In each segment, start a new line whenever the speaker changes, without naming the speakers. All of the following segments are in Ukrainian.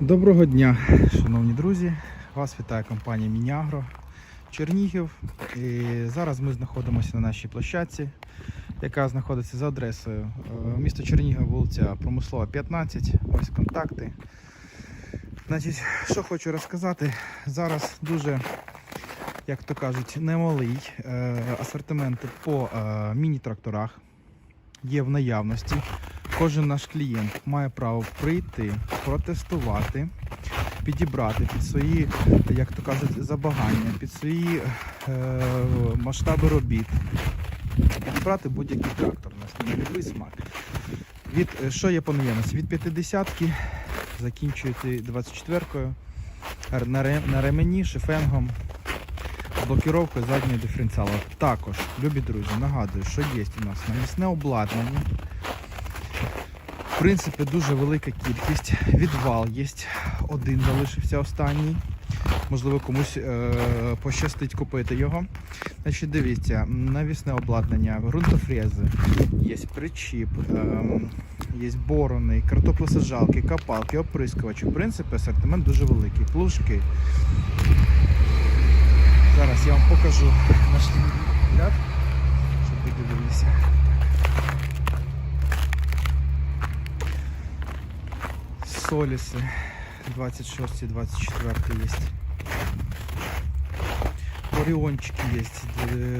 Доброго дня, шановні друзі! Вас вітає компанія Мінягро Чернігів. І зараз ми знаходимося на нашій площадці, яка знаходиться за адресою е, місто Чернігів, вулиця Промислова, 15. Ось контакти. Значить, що хочу розказати, зараз дуже, як то кажуть, немалий е, асортимент по е, міні-тракторах є в наявності. Кожен наш клієнт має право прийти, протестувати, підібрати під свої, як то кажуть, забагання, під свої е, масштаби робіт. Підібрати будь-який трактор на любий смак. Від, е, що є по наявності? Від 50-ки закінчуєте 24-кою на, ремені, шифенгом, з блокіровкою заднього диференціалу. Також, любі друзі, нагадую, що є у нас навісне обладнання. В принципі, дуже велика кількість. Відвал є один залишився останній. Можливо, комусь е, пощастить купити його. Значить, дивіться, навісне обладнання, ґрунтофрези, є причіп, е, є борони, картоплесаджалки, копалки, оприскувачі. В принципі, асортимент дуже великий. Плужки. Зараз я вам покажу наш Соліси 26 24 есть. Оріончики есть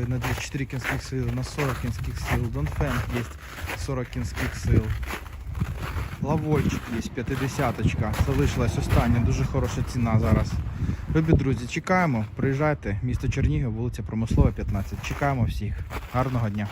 на 24 кінських сил, на 40 кінських сил. Донфенг есть 40 кінських сил. Лавольчик є 50 -очка. Залишилась остання, дуже хороша ціна зараз. Любі друзі, чекаємо, приїжджайте, місто Чернігів, вулиця Промислова, 15. Чекаємо всіх. Гарного дня.